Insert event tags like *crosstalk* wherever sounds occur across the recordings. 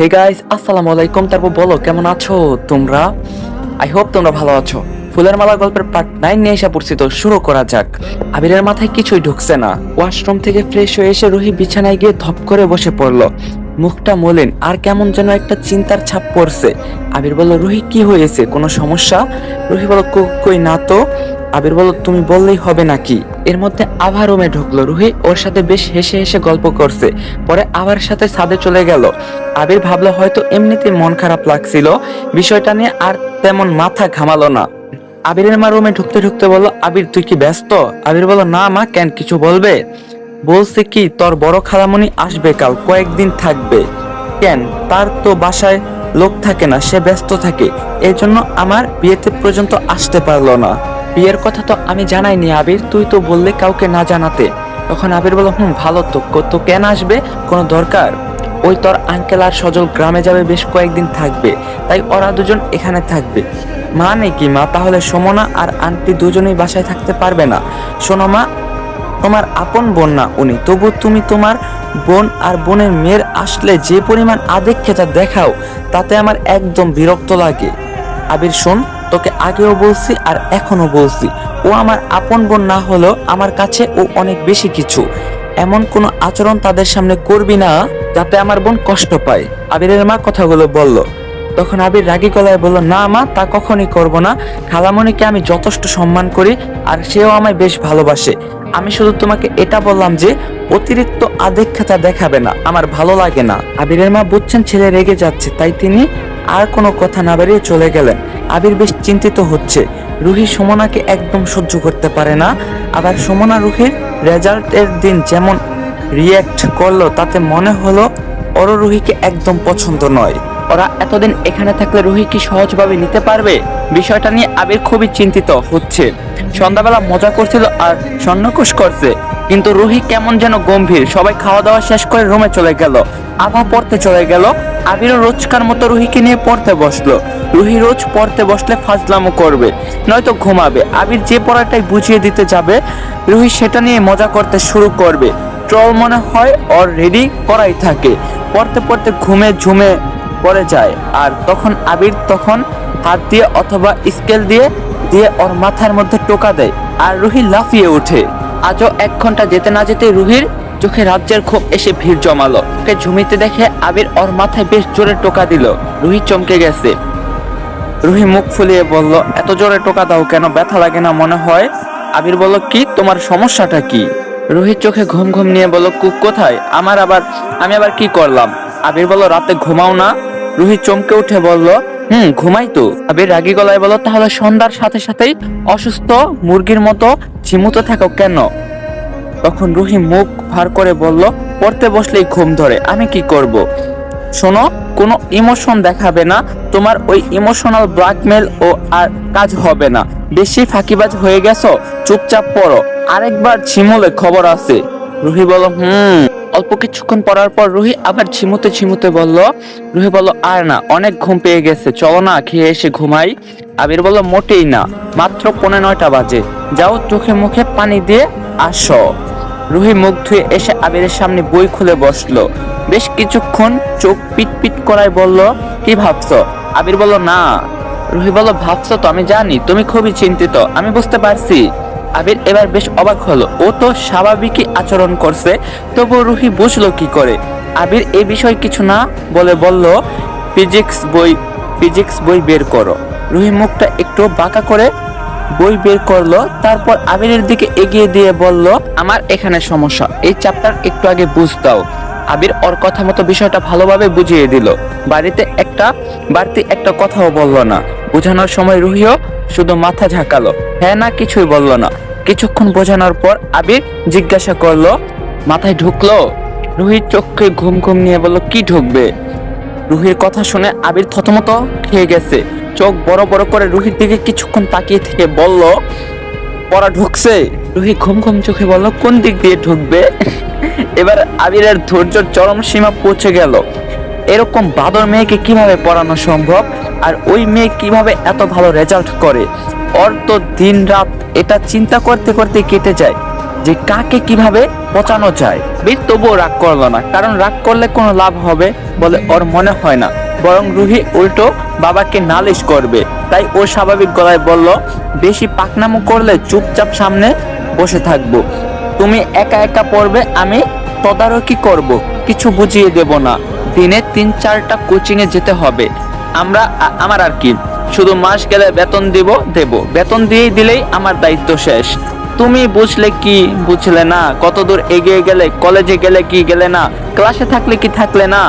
Hey guys আসসালামু আলাইকুম তারপর বলো কেমন আছো তোমরা? আই হোপ তোমরা ভালো আছো। ফুলের মালা গল্পের পার্ট নাইন নিয়ে এসে পরিচিত শুরু করা যাক। আবিরের মাথায় কিছুই ঢুকছে না। ওয়াশরুম থেকে ফ্রেশ হয়ে এসে রুহি বিছানায় গিয়ে ধপ করে বসে পড়ল। মুখটা মলিন, আর কেমন যেন একটা চিন্তার ছাপ পড়ছে। আবির বলল, রুহি, কি হয়েছে? কোনো সমস্যা? রুহি বলল, "কো- কই না তো। আবির বলল, তুমি বললেই হবে নাকি? এর মধ্যে আবার রুমে ঢুকলো। রুহি ওর সাথে বেশ হেসে হেসে গল্প করছে। পরে আবার সাথে ছাদে চলে গেল। আবির ভাবলো, হয়তো এমনিতে মন খারাপ লাগছিল। বিষয়টা নিয়ে আর তেমন মাথা ঘামালো না। আবিরের মা রুমে ঢুকতে ঢুকতে বলল, আবির, তুই কি ব্যস্ত? আবির বলল, না মা, কেন? কিছু বলবে? বলছে কি, তোর বড় খালামণি আসবে কাল, কয়েকদিন থাকবে। কেন? তার তো বাসায় লোক থাকে না, সে ব্যস্ত থাকে। এই জন্য আমার বিয়েতে পর্যন্ত আসতে পারল না। বিয়ের কথা তো আমি জানাইনি, আবির। তুই তো বললে কাউকে না জানাতে। তখন আবির বলল, হুম, ভালো তো। কো- তো কেন আসবে? কোনো দরকার? ওই তোর আঙ্কেল আর সজল গ্রামে যাবে বেশ কয়েকদিন থাকবে। তাই ওরা দুজন এখানে থাকবে। মানে কি মা? তাহলে সমনা আর আন্টি দুজনেই বাসায় থাকতে পারবে না? শোনো মা তোমার আপন বোন না উনি। তবু তুমি তোমার বোন আর বোনের মেয়ের আসলে যে পরিমাণ আদিক্ষেতা দেখাও, তাতে আমার একদম বিরক্ত লাগে। আবির, শোন, তোকে আগেও বলছি আর এখনও বলছি। ও আমার আপন বোন না হলেও আমার কাছে ও অনেক বেশি কিছু। এমন কোনো আচরণ তাদের সামনে করবি না, যাতে আমার বোন কষ্ট পায়। আবিরের মা কথাগুলো বলল। তখন আবির রাগী গলায় বলল, না মা, তা কখনই করব না। খালামণিকে আমি যথেষ্ট সম্মান করি, আর সেও আমায় বেশ ভালোবাসে। আমি শুধু তোমাকে এটা বললাম যে, অতিরিক্ত আদেক্ষতা দেখাবে না, আমার ভালো লাগে না। আবিরের মা বুঝছেন ছেলে রেগে যাচ্ছে, তাই তিনি আর কোনো কথা না বেরিয়ে চলে গেলেন। আবির বেশ চিন্তিত হচ্ছে। রুহি সুমনাকে একদম সহ্য করতে পারে না, আবার সুমনা রুহির রেজাল্টের দিন যেমন রিয়্যাক্ট করল, তাতে মনে হলো ওর রুহিকে একদম পছন্দ নয়। ওরা এতদিন এখানে থাকলে রুহি কি সহজভাবে নিতে পারবে? বিষয়টা নিয়ে আবির খুবই চিন্তিত হচ্ছে। সন্ধ্যাবেলা মজা করছিল আর স্বর্ণকুশ করছে। কিন্তু রুহি কেমন যেন গম্ভীর। সবাই খাওয়া দাওয়া শেষ করে রুমে চলে গেল। আভা পড়তে চলে গেল। আবিরও রোজকার মতো রুহিকে নিয়ে পড়তে বসল। রুহি রোজ পড়তে বসলে ফাজলামো করবে, নয়তো ঘুমাবে। আবির যে পড়াটাই বুঝিয়ে দিতে যাবে, রুহি সেটা নিয়ে মজা করতে শুরু করবে। ট্রল মনে হয় ওর রেডি করাই থাকে। পড়তে পড়তে ঘুমে ঝুমে পড়ে যায় আর তখন আবির তখন হাত দিয়ে অথবা স্কেল দিয়ে দিয়ে ওর মাথার মধ্যে টোকা দেয় আর রুহি লাফিয়ে ওঠে। আজও এক ঘণ্টা যেতে না যেতে রুহির চোখে রাজ্যের ক্ষোভ এসে ভিড় জমালো। ওকে ঝুমিতে দেখে আবির ওর মাথায় বেশ জোরে টোকা দিল। রুহি চমকে গেছে। রুহি মুখ ফুলিয়ে বলল, এত জোরে টোকা দাও কেন? ব্যথা লাগে না মনে হয়? আবির বলল, কি? তোমার সমস্যাটা কি? রুহির চোখে ঘুম ঘুম নিয়ে বলল কুক কোথায়? আমার আবার আমি আবার কি করলাম? আবির বলল, রাতে ঘুমাও না। রুহি চমকে উঠে বলল, হুম, ঘুমাই তো। আবির রাগী গলায় বলল, তাহলে সন্ধ্যার সাথে সাথেই অসুস্থ মুরগির মতো ঝিমুতে থাকো কেন? তখন রুহি মুখ ভার করে বলল, পড়তে বসলেই ঘুম ধরে, আমি কি করব? শোনো, কোনো ইমোশন দেখাবে না, তোমার ওই ইমোশনাল ব্ল্যাকমেল ও আর কাজ হবে না। বেশি ফাঁকিবাজ হয়ে গেছো, চুপচাপ পড়ো। আরেকবার ঝিমুলে খবর আছে। রুহি বলল, হুম। অল্প কিছুক্ষণ পড়ার পর রুহি আবার ঝিমুতে ঝিমুতে বলল, রুহি বলল, আর না, অনেক ঘুম পেয়ে গেছে, চলো না, খেয়ে এসে ঘুমাই। আবির বলল, মোটেই না, মাত্র পৌনে নয়টা বাজে। যাও চোখে মুখে পানি দিয়ে আসো। রুহি মুখ ধুয়ে এসে আবিরের সামনে বই খুলে বসল। বেশ কিছুক্ষণ চোখ পিট পিট করায় বলল, কি ভাবছ? আবির বলল, না। রুহি বলল, ভাবছ তো, আমি জানি, তুমি খুবই চিন্তিত, আমি বুঝতে পারছি। আবির এবার বেশ অবাক হলো। ও তো স্বাভাবিকই আচরণ করছে তবু রুহি বুঝলো কি করে। আবির এই বিষয় কিছু না বলে বলল, ফিজিক্স বই ফিজিক্স বই বের করো। রুহি মুখটা একটু বাঁকা করে বই বের করল, তারপর আবিরের দিকে এগিয়ে দিয়ে বলল, আমার এখানে সমস্যা, এই চ্যাপ্টার একটু আগে বুঝ দাও আবির ওর কথা মতো বিষয়টা ভালোভাবে বুঝিয়ে দিল। বাড়িতে একটা, বাড়তি একটা কথাও বলল না। বোঝানোর সময় রুহিও শুধু মাথা ঝাঁকালো। হ্যাঁ না, কিছুই বলল না। কিছুক্ষণ বোঝানোর পর আবির জিজ্ঞাসা করল, মাথায় ঢুকলো? রুহির চোখে ঘুম ঘুম নিয়ে বলল, কি ঢুকবে? রুহির কথা শুনে আবির থতমত খেয়ে গেছে। চোখ বড় বড় করে রুহির দিকে কিছুক্ষণ তাকিয়ে থেকে বলল, পড়া ঢুকছে। রুহি ঘুম ঘুম চোখে বলল, কোন দিক দিয়ে ঢুকবে? এবার আবিরের ধৈর্যর চরম সীমা পৌঁছে গেল। এরকম বাদর মেয়েকে কীভাবে পড়ানো সম্ভব? আর ওই মেয়ে কীভাবে এত ভালো রেজাল্ট করে? ওর তো দিন রাত এটা চিন্তা করতে করতে কেটে যায় যে কাকে কীভাবে পচানো যায়। বীর তবুও রাগ করল না, কারণ রাগ করলে কোনো লাভ হবে বলে ওর মনে হয় না। বরং রুহি উল্টো বাবাকে নালিশ করবে। তাই ও স্বাভাবিক গলায় বলল, বেশি পাকনামো করলে চুপচাপ সামনে বসে থাকব। তুমি একা একা পড়বে, আমি তদারকি করব। কিছু বুঝিয়ে দেব না। দিনে তিন চারটা কোচিং এ যেতে হবে। আমরা আমার আর কি। শুধু মাস গেলে বেতন দিব, দেব। বেতন দিয়েই দিলেই আমার দায়িত্ব শেষ। তুমি বুঝলে কি, বুঝলে না? কত দূর এগিয়ে গেলে কলেজে গেলে কি গেলে না? ক্লাসে থাকলে কি থাকলে না?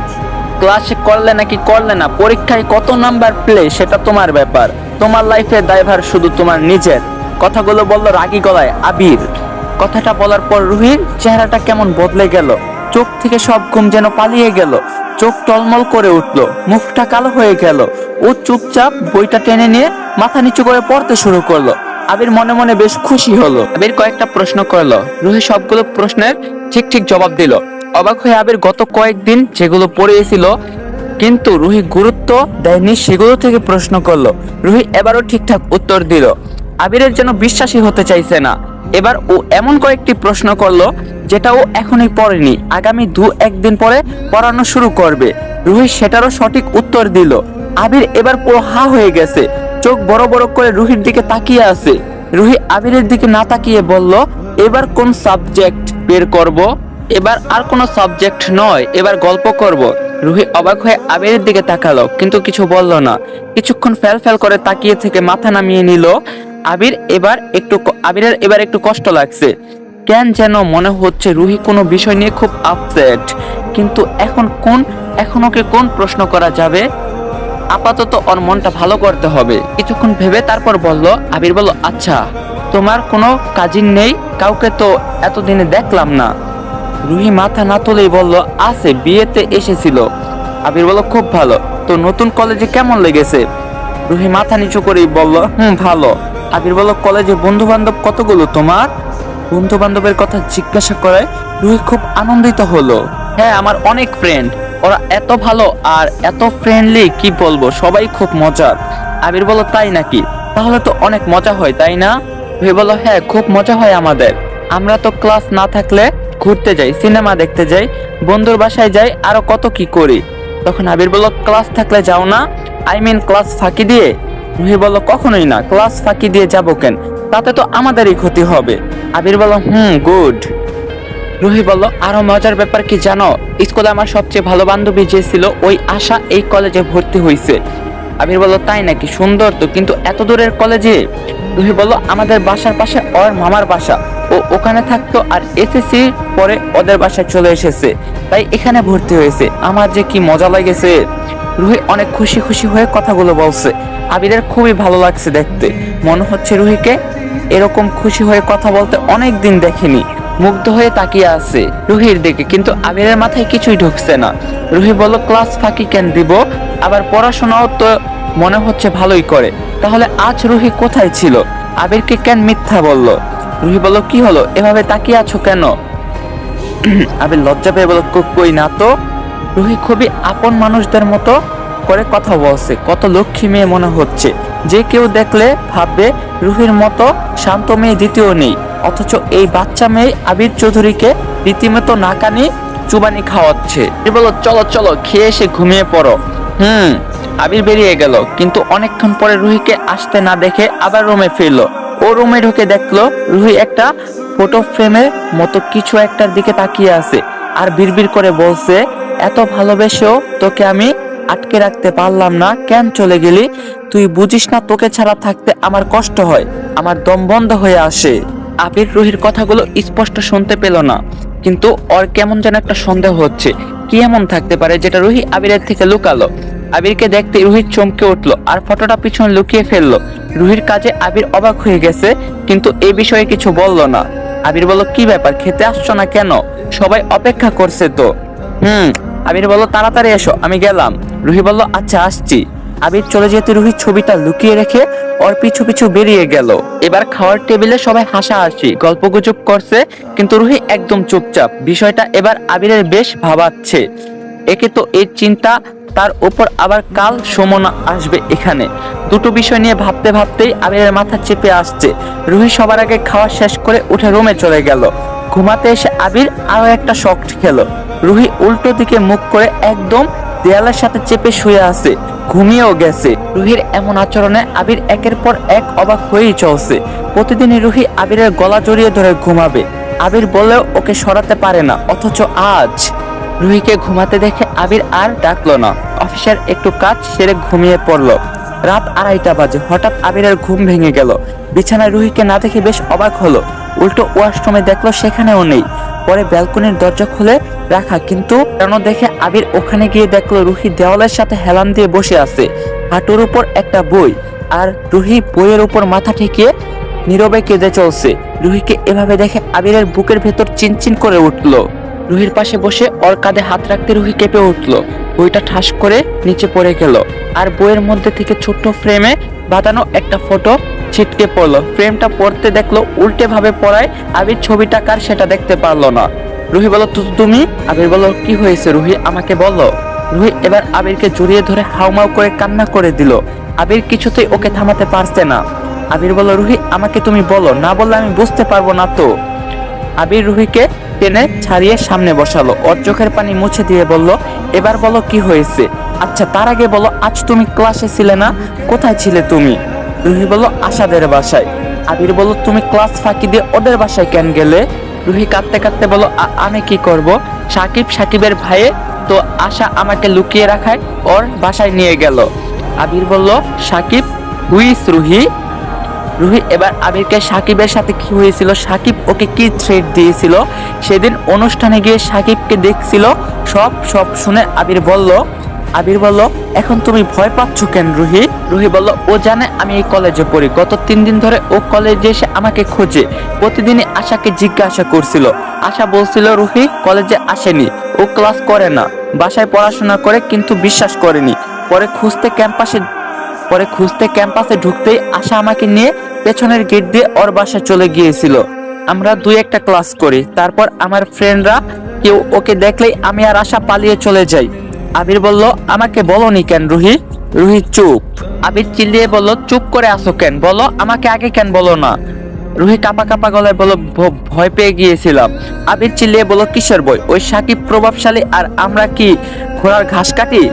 *clears throat* ক্লাসে করলে নাকি করলে না? পরীক্ষায় কত নাম্বার প্লে সেটা তোমার ব্যাপার। তোমার লাইফে দায়ভার শুধু তোমার নিজের। কথাগুলো বলল রাগী গলায়, আবির। কথাটা বলার পর রুহির চেহারাটা কেমন বদলে গেল। চোখ থেকে সব ঘুম যেন পালিয়ে গেল। চোখ টলমল করে উঠল। মুখটা কালো হয়ে গেল। ও চুপচাপ বইটা টেনে নিয়ে মাথা নিচু করে পড়তে শুরু করল। আবির মনে মনে বেশ খুশি হলো। আবির কয়েকটা প্রশ্ন করল। রুহি সবগুলো প্রশ্নের ঠিক ঠিক জবাব দিল। অবাক হয়ে আবির গত কয়েকদিন যেগুলো পড়িয়েছিল, কিন্তু রুহি গুরুত্ব দেয়নি সেগুলো থেকে প্রশ্ন করল। রুহি এবারও ঠিকঠাক উত্তর দিল। আবিরের যেন বিশ্বাসী হতে চাইছে না। এবার ও এমন কয়েকটি প্রশ্ন করল যেটা ও এখনই পড়েনি। আগামী দু একদিন পরে পড়ানো শুরু করবে। রুহি সেটারও সঠিক উত্তর দিল। আবির এবার পুরো হা হয়ে গেছে। চোখ বড় বড় করে রুহির দিকে তাকিয়ে আছে। রুহি আবিরের দিকে না তাকিয়ে বলল, এবার কোন সাবজেক্ট বের করব? এবার আর কোনো সাবজেক্ট নয়, এবার গল্প করব। রুহি অবাক হয়ে আবিরের দিকে তাকালো, কিন্তু কিছু বলল না। কিছুক্ষণ ফেল ফেল করে তাকিয়ে থেকে মাথা নামিয়ে নিল। আবির এবার একটু আবিরের এবার একটু কষ্ট লাগছে। কেন যেন মনে হচ্ছে রুহি কোনো বিষয় নিয়ে খুব আপসেট কিন্তু এখন কোন, এখন ওকে কোন প্রশ্ন করা যাবে? আপাতত ওর মনটা ভালো করতে হবে। কিছুক্ষণ ভেবে তারপর বলল, আবির বলল আচ্ছা তোমার কোনো কাজিন নেই? কাউকে তো এতদিনে দেখলাম না। রুহি মাথা না তুলেই বলল, আছে, বিয়েতে এসেছিল। আবির বলল, খুব ভালো। তো নতুন কলেজে কেমন লেগেছে? রুহি মাথা নিচু করেই বলল, হুম, ভালো। আবির বলল কলেজে বন্ধু বান্ধব কতগুলো তোমার? বন্ধু বান্ধবের কথা জিজ্ঞাসা করায় রুহি খুব আনন্দিত হলো। হ্যাঁ আমার অনেক ফ্রেন্ড ওরা এত ভালো আর এত ফ্রেন্ডলি কি বলব? সবাই খুব মজার। আবির বলল, তাই নাকি? তাহলে তো অনেক মজা হয়, তাই না? রুহি বলো হ্যাঁ খুব মজা হয় আমাদের। আমরা তো ক্লাস না থাকলে ঘুরতে যাই সিনেমা দেখতে যাই, বন্ধুর বাসায় যাই, আরও কত কি করি? তখন আবির বলল ক্লাস থাকলে যাও না। আই মিন ক্লাস ফাঁকি দিয়ে রুহি বলল কখনোই না ক্লাস ফাঁকি দিয়ে যাব কেন? তাতে তো আমাদেরই ক্ষতি হবে। আবির বলল হুম, গুড। রুহি বলল, আরও মজার ব্যাপার কি জানো? স্কুলে আমার সবচেয়ে ভালো বান্ধবী যে ছিল, ওই আশা এই কলেজে ভর্তি হয়েছে আবির বলল, তাই নাকি? সুন্দর তো, কিন্তু এত দূরের কলেজে? রুহি বলল, আমাদের বাসার পাশে ওর মামার বাসা। ও ওখানে থাকতো আর এসএসসি পরে ওদের বাসায় চলে এসেছে। তাই এখানে ভর্তি হয়েছে। আমার যে কি মজা লাগেছে। রুহি অনেক খুশি খুশি হয়ে কথাগুলো বলছে। আবিরের খুবই ভালো লাগছে দেখতে। মনে হচ্ছে রুহিকে এরকম খুশি হয়ে কথা বলতে অনেক দিন দেখেনি। মুগ্ধ হয়ে তাকিয়ে আছে রুহির দিকে, কিন্তু আবিরের মাথায় কিছুই ঢুকছে না। রুহি বলল, ক্লাস ফাঁকি কেন দিব? আবার পড়াশোনাও তো মনে হচ্ছে ভালোই করে। তাহলে আজ রুহি কোথায় ছিল? আবিরকে কেন মিথ্যা বলল? রুহি বলল, কি হলো? এভাবে তাকিয়ে আছো কেন? *clears throat* আবির লজ্জা পেয়ে বলল কই না তো? রুহি খুবই আপন মানুষদের মতো করে কথা বলছে। কত লক্ষ্মী মেয়ে মনে হচ্ছে। যে কেউ দেখলে ভাববে রুহির মতো শান্ত মেয়ে দ্বিতীয় নেই। অথচ এই বাচ্চা মেয়ে আবির চৌধুরীকে রীতিমতো নাকানি, চুবানি খাওয়াচ্ছে। এ বলো, চলো চলো, খেয়ে এসে ঘুমিয়ে পড়ো। হুম, আবির বেরিয়ে গেল। কিন্তু অনেকক্ষণ পরে রুহিকে আসতে না দেখে আবার রুমে ফিরলো। ও রুমে ঢুকে দেখল রুহি একটা ফটো ফ্রেমের মতো কিছু একটার দিকে তাকিয়ে আছে। আর বিড়বিড় করে বলছে এত ভালোবেসেও তোকে আমি আটকে রাখতে পারলাম না। কেন চলে গেলি? তুই বুঝিস না, তোকে ছাড়া থাকতে আমার কষ্ট হয়, আমার দম বন্ধ হয়ে আসে। আবির রুহির কথাগুলো স্পষ্ট শুনতে পেল না, কিন্তু ওর কেমন যেন একটা সন্দেহ হচ্ছে। কি এমন থাকতে পারে যেটা রুহি আবিরের থেকে লুকালো? আবিরকে দেখতে রুহির চমকে উঠল আর ফটোটা পিছনে লুকিয়ে ফেলল। রুহির কাজে আবির অবাক হয়ে গেছে, কিন্তু এ বিষয়ে কিছু বলল না। আবির বলল, কি ব্যাপার, খেতে আসছো না কেন? সবাই অপেক্ষা করছে তো। হুম, আবির বলল, তাড়াতাড়ি এসো, আমি গেলাম। রুহি বলল আচ্ছা আসছি। আবির চলে যেতে রুহি ছবিটা লুকিয়ে রেখে ওর পিছু পিছু বেরিয়ে গেল। এবার খাওয়ার টেবিলে সবাই হাসাহাসি, গল্পগুজব করছে, কিন্তু রুহি একদম চুপচাপ। বিষয়টা এবার আবিরের বেশ ভাবাচ্ছে। একে তো এই চিন্তা, তার উপর আবার কাল সমনা আসবে এখানে। দুটো বিষয় নিয়ে ভাবতে ভাবতেই আবিরের মাথা চেপে আসছে। রুহি সবার আগে খাওয়া শেষ করে উঠে রুমে চলে গেল। ঘুমাতে এসে আবির আরও একটা শখ খেলো। রুহি উল্টো দিকে মুখ করে একদম দেয়ালের সাথে চেপে শুয়ে আছে, ঘুমিয়েও গেছে। রুহির এমন আচরণে আবির একের পর এক অবাক হয়েই চলছে। প্রতিদিনই রুহি আবিরের গলা জড়িয়ে ধরে ঘুমাবে। আবির বললেও ওকে সরাতে পারে না, অথচ আজ। রুহিকে ঘুমাতে দেখে আবির আর ডাকলো না। অফিসের একটু কাজ সেরে ঘুমিয়ে পড়ল। রাত আড়াইটা বাজে, হঠাৎ আবিরের ঘুম ভেঙে গেল। বিছানায় রুহিকে না দেখে বেশ অবাক হলো। উল্টো ওয়াশরুমে দেখল সেখানেও নেই। পরে ব্যালকনির দরজা খুলে রাখা, কিন্তু কেন দেখে আবির ওখানে গিয়ে দেখল রুহি দেওয়ালের সাথে হেলান দিয়ে বসে আছে, হাঁটুর উপর একটা বই, আর রুহি বইয়ের উপর মাথা ঠেকিয়ে নীরবে কেঁদে চলছে। রুহিকে এভাবে দেখে আবিরের বুকের ভেতর চিনচিন করে উঠল। রুহির পাশে বসে ওর কাঁধে হাত রাখতে রুহি কেঁপে উঠল। বইটা ঠাস করে নিচে পড়ে গেল, আর বইয়ের মধ্যে থেকে ছোট্ট ফ্রেমে বাঁধানো একটা ফটো ছিটকে পড়ল। ফ্রেমটা পড়তে দেখল উল্টে ভাবে পড়ায় আবির ছবিটা কার সেটা দেখতে পারল না। রুহি বলো "তু- তুমি? আবির বলো কি হয়েছে রুহি? আমাকে বলো। রুহি এবার আবিরকে জড়িয়ে ধরে হাউমাউ করে কান্না করে দিল। আবির কিছুতেই ওকে থামাতে পারছে না। আবির বলো রুহি, আমাকে তুমি বলো। না বললে আমি বুঝতে পারব না তো। আবির রুহিকে টেনে ছাড়িয়ে সামনে বসালো। ওর চোখের পানি মুছে দিয়ে বলল, এবার বলো কি হয়েছে? আচ্ছা তার আগে বলো, আজ তুমি ক্লাসে ছিলে না? কোথায় ছিলে তুমি? রুহি বলল, আশাদের বাসায়। আবির বলল, তুমি ক্লাস ফাঁকি দিয়ে ওদের বাসায় কেন গেলে? রুহি কাঁদতে কাঁদতে বলল আমি কি করব? সাকিব সাকিবের ভাইয়ে তো আশা আমাকে লুকিয়ে রাখায়, ওর বাসায় নিয়ে গেল। আবির বলল, সাকিব হুইস রুহি? রুহি, এবার আবিরকে সাকিবের সাথে কি হয়েছিল? সাকিব ওকে কি থ্রেট দিয়েছিল? সেদিন অনুষ্ঠানে গিয়ে সাকিবকে দেখছিল, সব সব শুনে আবির বলল আবির বলল, এখন তুমি ভয় পাচ্ছ কেন রুহি? রুহি বলল, ও জানে আমি এই কলেজে পড়ি। গত তিন দিন ধরে ও কলেজে এসে আমাকে খোঁজে। প্রতিদিনই আশাকে জিজ্ঞাসা করছিল। আশা বলছিল, রুহি কলেজে আসেনি। ও ক্লাস করে না। বাসায় পড়াশোনা করে কিন্তু বিশ্বাস করেনি। পরে খুঁজতে ক্যাম্পাসে পরে খুঁজতে ক্যাম্পাসে ঢুকতেই আশা আমাকে নিয়ে পেছনের গেট দিয়ে ওর বাসায় চলে গিয়েছিল। আমরা দুই একটা ক্লাস করি। তারপর আমার ফ্রেন্ডরা কেউ ওকে দেখলেই আমি আর আশা পালিয়ে চলে যাই। আবির বলল, আমাকে বলনি কেন রুহি? রুহি, চুপ। আবির চিল্লিয়ে বলল, চুপ করে আসো কেন? বলো, আমাকে আগে কেন বলো না? রুহি কাপা কাপা গলায় বলো "ভ- ভয় পেয়ে গিয়েছিলাম। আবির চিল্লিয়ে বলল, কিসের বই ওই সাকিব প্রভাবশালী আর আমরা কি ঘোড়ার ঘাস কাটি?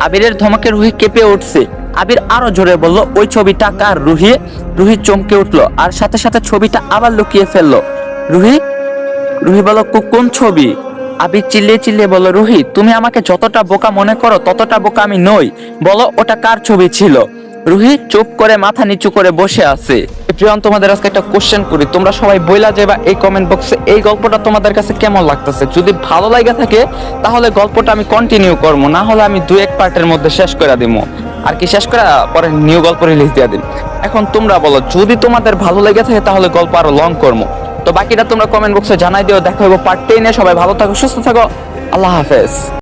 আবিরের ধমকে রুহি কেঁপে উঠছে। আবির আরও জোরে বলল, ওই ছবিটা কার রুহি? রুহি চমকে উঠল আর সাথে সাথে ছবিটা আবার লুকিয়ে ফেলল। রুহি? রুহি বলো কোন ছবি? আবির চিল্লিয়ে চিল্লিয়ে বলল রুহি, তুমি আমাকে যতটা বোকা মনে করো, ততটা বোকা আমি নই। বলো, ওটা কার ছবি ছিল? রুহি চুপ করে মাথা নিচু করে বসে আছে। প্রিয়ন, তোমাদের আজকে একটা কোশ্চেন করি। তোমরা সবাই বইলা যাবা এই কমেন্ট বক্সে এই গল্পটা তোমাদের কাছে কেমন লাগতেছে? যদি ভালো লাগে থাকে, তাহলে গল্পটা আমি কন্টিনিউ করব। না হলে আমি দুই এক পার্টের মধ্যে শেষ করে দিবো আর কি শেষ করে, পরে নিউ গল্প রিলিজ দিয়ে দিন এখন তোমরা বলো, যদি তোমাদের ভালো লেগে থাকে, তাহলে গল্প আরও লং করব। তো বাকিটা তোমরা কমেন্ট বক্সে জানাই দিও। দেখা হব পার্ট টেনে সবাই ভালো থাকো, সুস্থ থাকো। আল্লাহ হাফেজ।